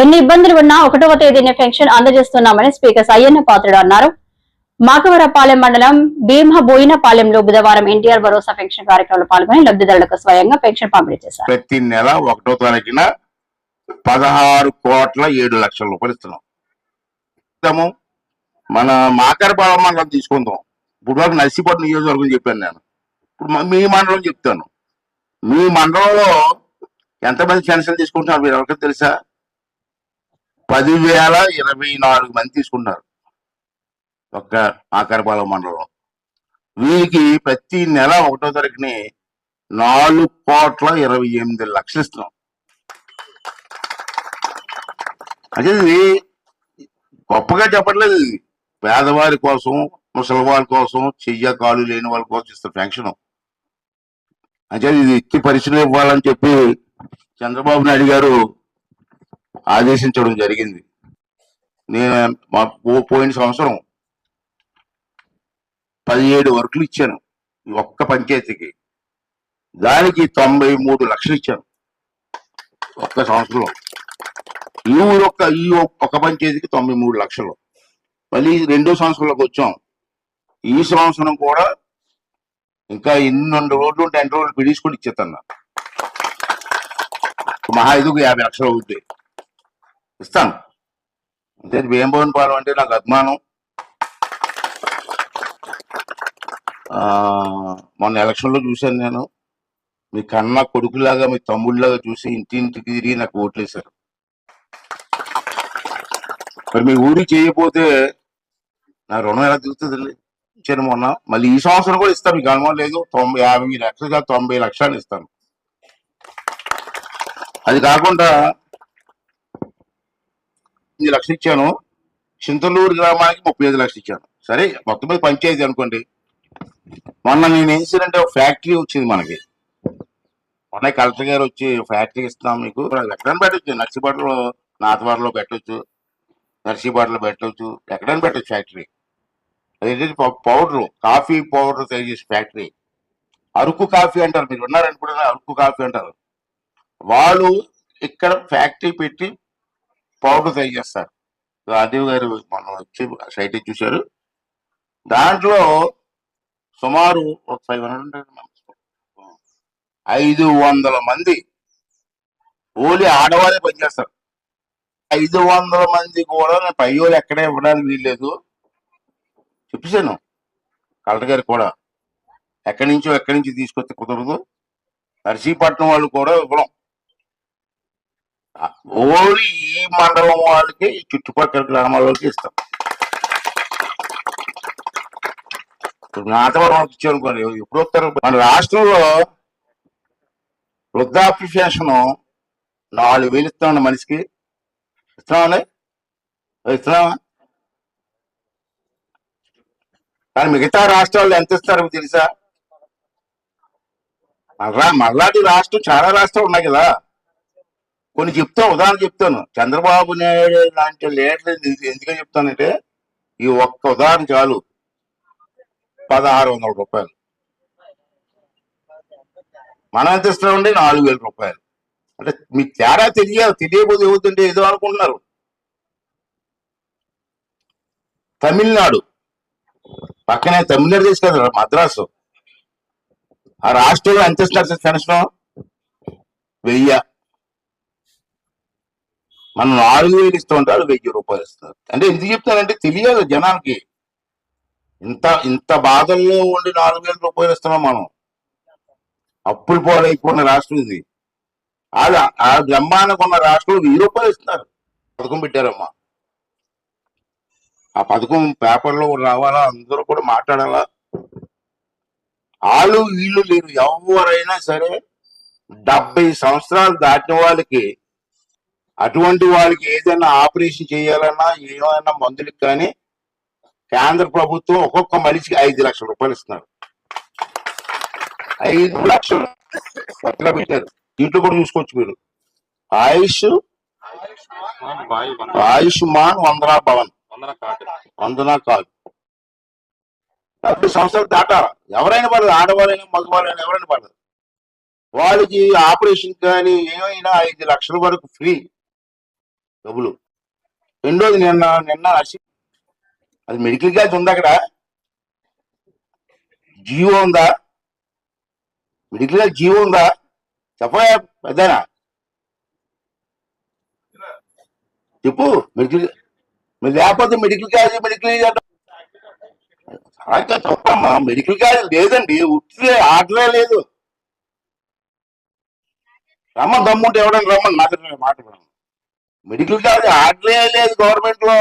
ఎన్ని ఇబ్బందులు ఉన్నా ఒకటవ తేదీన పెన్షన్ అందజేస్తున్నామని స్పీకర్ అయ్యన్న పాత్రుడు అన్నారు. మాకవరపాలెం మండలం భీమబోయినపాలెంలో బుధవారం ఎన్టీఆర్ భరోసా పెన్షన్ కార్యక్రమంలో పాల్గొని లబ్ధిదారులకు స్వయంగా పెన్షన్ పంపిణీ చేశారు. ప్రతి నెల ఒకటో తారీఖున పదహారు కోట్ల ఏడు లక్షల రూపాయలు ఇస్తున్నాం. మన మాకరపాలెం మండలం తీసుకుందాం. ఇప్పుడు వరకు నర్సీపట్నం నియోజకవర్గం చెప్పాను నేను. ఇప్పుడు మీ మండలం చెప్తాను. మీ మండలంలో ఎంతమంది పెన్షన్ తీసుకుంటున్నారు మీరు ఎవరికైనా తెలుసా? పదివేల ఇరవై నాలుగు మంది తీసుకున్నారు ఒక్క ఆకరపాలెం మండలం వీరికి ప్రతి నెల ఒకటో తారీఖుని నాలుగు కోట్ల ఇరవై ఎనిమిది లక్షలు ఇస్తున్నాం. అదే ఇది గొప్పగా చెప్పట్లేదు ఇది. పేదవారి కోసం ముసలి వాళ్ళ కోసం చెయ్య కాలు లేని వాళ్ళ కోసం ఇస్తున్న పెన్షన్. అంటే ఇది ఎత్తి పరిశ్రమ ఇవ్వాలని చెప్పి చంద్రబాబు నాయుడు గారు ఆదేశించడం జరిగింది. నేను మా పో- పోయిన సంవత్సరం పదిహేడు వర్కులు ఇచ్చాను ఒక్క పంచాయతీకి. దానికి తొంభై మూడు లక్షలు ఇచ్చాను ఒక్క సంవత్సరంలో. ఈ ఊరు ఒక్క ఈ ఒక్క పంచాయతీకి తొంభై మూడు లక్షలు. మళ్ళీ రెండో సంవత్సరంలోకి వచ్చాం. ఈ సంవత్సరం కూడా ఇంకా ఎన్ని రోడ్లు ఉంటే ఎన్ని రోజులు పిలుచుకొని ఇచ్చేస్తాను మహా ఐదుకు యాభై లక్షలు అవుతాయి ఇస్తాను. అంటే వేంభవన్ పాలెం అంటే నాకు అభిమానం. మొన్న ఎలక్షన్లో చూశాను నేను. మీ కన్న కొడుకులాగా మీ తమ్ముళ్ళలాగా చూసి ఇంటింటికి తిరిగి నాకు ఓట్లేశారు. మరి మీ ఊరి చేయకపోతే నా రుణం ఎలా తిరుగుతుంది ఇచ్చాను మొన్న మళ్ళీ ఈ సంవత్సరం కూడా ఇస్తాను. మీకు అనుమానం లేదు. తొంభై యాభై లక్షలు కాదు తొంభై లక్షలు ఇస్తాను. అది కాకుండా ఐదు లక్షలు ఇచ్చాను. చింతలూరు గ్రామానికి ముప్పై ఐదు లక్షలు ఇచ్చాను. సరే మొత్తం మీద పంచాయతీ అనుకోండి. మొన్న నేను ఏం చేశానంటే ఒక ఫ్యాక్టరీ వచ్చింది మనకి. మొన్న కలెక్టర్ గారు వచ్చి ఫ్యాక్టరీ ఇస్తాం మీకు. ఎక్కడైనా పెట్టచ్చు. నర్సీపాటలో నాతవాడలో పెట్టవచ్చు నర్సీపాటలో పెట్టవచ్చు ఎక్కడైనా పెట్టచ్చు ఫ్యాక్టరీ. అదేంటి? పౌడరు కాఫీ పౌడర్ తయారు చేసే ఫ్యాక్టరీ. అరకు కాఫీ అంటారు. మీరు ఉన్నారని కూడా అరకు కాఫీ అంటారు. వాళ్ళు ఇక్కడ ఫ్యాక్టరీ పెట్టి పౌడర్ తయారు చేస్తారు రాజీవ్ గారు మనం వచ్చి సైట్ చూశారు. దాంట్లో సుమారు ఒక ఫైవ్ హండ్రెడ్ ఐదు వందల మంది ఓలి ఆడవాళ్ళే పనిచేస్తారు ఐదు వందల మంది కూడా నేను పై వాళ్ళు ఎక్కడే ఇవ్వడానికి వీల్లేదు. చెప్పేశాను కలెక్టర్ గారు కూడా. ఎక్కడి నుంచో ఎక్కడి నుంచి తీసుకొస్తే కుదరదు. నర్సీపట్నం వాళ్ళు కూడా ఇవ్వడం. ఓన్లీ ఈ మండలం వాళ్ళకి ఈ చుట్టుపక్కల గ్రామాలకి వాళ్ళకి ఇస్తాం. ఇప్పుడు నాటవరం ఇచ్చారు ఎప్పుడు వస్తారు? మన రాష్ట్రంలో వృద్ధాప్య పెన్షన్ నాలుగు వేలు ఇస్తామండి మనిషికి. ఇస్తున్నామండి ఇస్తున్నామా కానీ మిగతా రాష్ట్రాల్లో ఎంత ఇస్తారు తెలుసా? మళ్ళా మళ్ళాటి రాష్ట్రం చాలా రాష్ట్రాలు ఉన్నాయి కదా. కొన్ని చెప్తాను ఉదాహరణ చెప్తాను. చంద్రబాబు నాయుడు లాంటి లీడర్లు ఎందుకు- ఎందుకని చెప్తానంటే ఈ ఒక్క ఉదాహరణ చాలు. పదహారు వందల రూపాయలు. మనం ఎంత ఇస్తామండి నాలుగు వేల రూపాయలు. అంటే మీకు తేడా తెలియాలి తెలియకపోతే ఏమవుతుంటే ఏదో అనుకుంటున్నారు. తమిళనాడు. పక్కనే తమిళనాడు దేశం కదా మద్రాసు. ఆ రాష్ట్రంలో ఎంత ఇస్తున్నారు సార్ పెన్షన్ వెయ్యి. మనం నాలుగు వేలు ఇస్తూ ఉంటే వాళ్ళు వెయ్యి రూపాయలు ఇస్తారు. అంటే ఎందుకు చెప్తానంటే తెలియదు జనానికి. ఇంత ఇంత బాధల్లో ఉండి నాలుగు వేల రూపాయలు ఇస్తున్నాం మనం. అప్పులు పోలైపోయిన రాష్ట్రం ఇది. వాళ్ళు ఆ బ్రహ్మానికి ఉన్న రాష్ట్రంలో వెయ్యి రూపాయలు ఇస్తున్నారు. పథకం పెట్టారమ్మా. ఆ పథకం పేపర్లో రావాలా? అందరూ కూడా మాట్లాడాలా? వాళ్ళు వీళ్ళు లేరు. ఎవరైనా సరే డెబ్బై సంవత్సరాలు దాటిన వాళ్ళకి అటువంటి వాళ్ళకి ఏదైనా ఆపరేషన్ చేయాలన్నా ఏమైనా మందులకు కానీ కేంద్ర ప్రభుత్వం ఒక్కొక్క మనిషికి ఐదు లక్షల రూపాయలు ఇస్తున్నారు. ఐదు లక్షలు పక్కన పెట్టారు. దీంట్లో కూడా చూసుకోవచ్చు మీరు. ఆయుష్ ఆయుష్మాన్ వందనా భవన్. వందనా కాదు డెబ్బై సంవత్సరాలు దాటారా ఎవరైనా పడదు ఆడవాళ్ళైనా మగవాళ్ళైనా ఎవరైనా పడదు వాళ్ళకి ఆపరేషన్ కానీ ఏమైనా ఐదు లక్షల వరకు ఫ్రీ. డబ్బులు. రెండోది నిన్న నిన్న రాసి అది మెడికల్ క్యాచ్ ఉంది అక్కడ? జియో ఉందా? మెడికల్ క్యాచ్ జియో ఉందా? చెప్పయా పెద్దనా? చెప్పు మెడికల్ మీరు లేకపోతే మెడికల్ కాలేజ్ మెడికల్ అయితే తప్పమ్మా మెడికల్ కాలేజ్ లేదండి ఉట్టిదే ఆటలే లేదు. రమ్మని దమ్ముంటే ఎవడని రమ్మని మాట్లాడే మాట్లాడడం మెడికల్ కాలేజ్ ఆటలే లేదు గవర్నమెంట్లో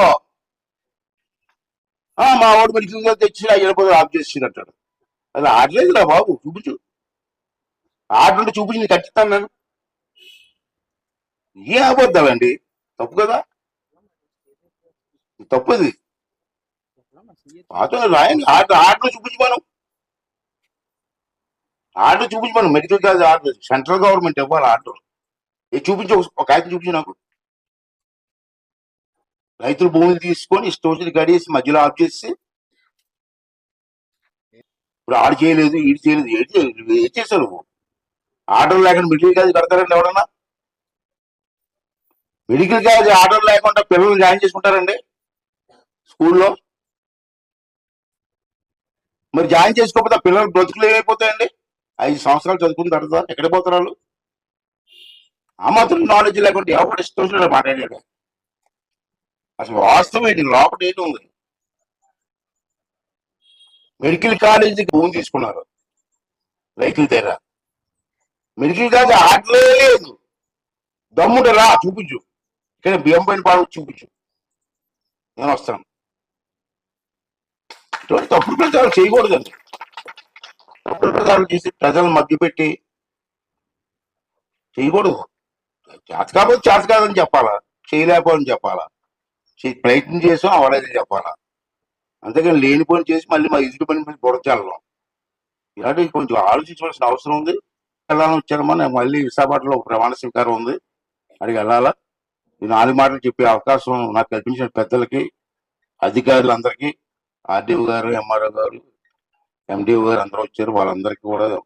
ఆ, మా వాడు మెడికల్ కాలేజ్ తెచ్చి వెళ్ళిపోతే ఆఫ్ చేసినట్టాడు అది ఆడలేదు రా బాబు చూపించు. ఆడుంటే చూపించి నేను ఖచ్చితాను నేను ఏ అబద్ధాలండి? తప్పు కదా? తప్పు అది అతను రాయండి. ఆట ఆటలో చూపించి మనం ఆటో చూపించి మనం medical college auto. Central government ఇవ్వాలి ఆటో ఏ చూపించి ఒక- ఆయన చూపించి నాకు. రైతులు భూములు తీసుకొని ఇష్టం వచ్చిన మధ్యలో ఆఫ్ చేసి ఇప్పుడు ఆడు చేయలేదు ఈడు చేయలేదు ఏం చేయలేదు ఏం చేశారు నువ్వు. ఆర్డర్ లేకుండా మెడికల్ కాలేజ్ కడతారండి ఎవడన్నా మెడికల్ కాలేజ్ ఆర్డర్ లేకుండా పిల్లలు జాయిన్ చేసుకుంటారండి స్కూల్లో? మరి జాయిన్ చేసుకోకపోతే పిల్లలు బ్రతుకులు ఏమైపోతాయండి? ఐదు సంవత్సరాలు చదువుకున్న తర్వాత ఎక్కడ పోతారు వాళ్ళు? ఆ మాత్రం నాలెడ్జ్ లేకుండా ఎవరు ఇష్టం వచ్చినట్టు మాట్లాడాడు అసలు వాస్తవం ఏంటి లోపల ఏంటి ఉంది. మెడికల్ కాలేజీకి భూమి తీసుకున్నారు. రైతుల దగ్గర. మెడికల్ కాలేజ్ ఆటలే లేదు. దమ్ముడు రా చూపించు. ఇక్కడ బియ్యం పైన పాడు చూపించు. నేను వస్తాను. ఇటువంటి తప్పుడు ప్రచారం చేయకూడదండి తప్పుడు ప్రచారం చేసి ప్రజలను మభ్యపెట్టి చేయకూడదు. చేత కాకపోతే చేత కాదని చెప్పాలా? చేయలేకపోని చెప్పాలా? ప్రయత్నం చేసాం అవలేదని చెప్పాలా. అంతేగాని లేని పని చేసి మళ్ళీ మా ఎదుటి పని మీద బుడచెల్లడం. ఇలాంటివి కొంచెం ఆలోచించవలసిన అవసరం ఉంది. వెళ్ళాలని వచ్చారమ్మా నేను మళ్ళీ విశాఖపట్నంలో ఒక ప్రమాణ స్వీకారం ఉంది. అడిగి వెళ్ళాలా? నాలుగు మాటలు చెప్పే అవకాశం నాకు కల్పించిన పెద్దలకి అధికారులందరికీ ఆర్డీఓ గారు ఎంఆర్ఓ గారు ఎండిఓ గారు అందరూ వచ్చారు. వాళ్ళందరికీ కూడా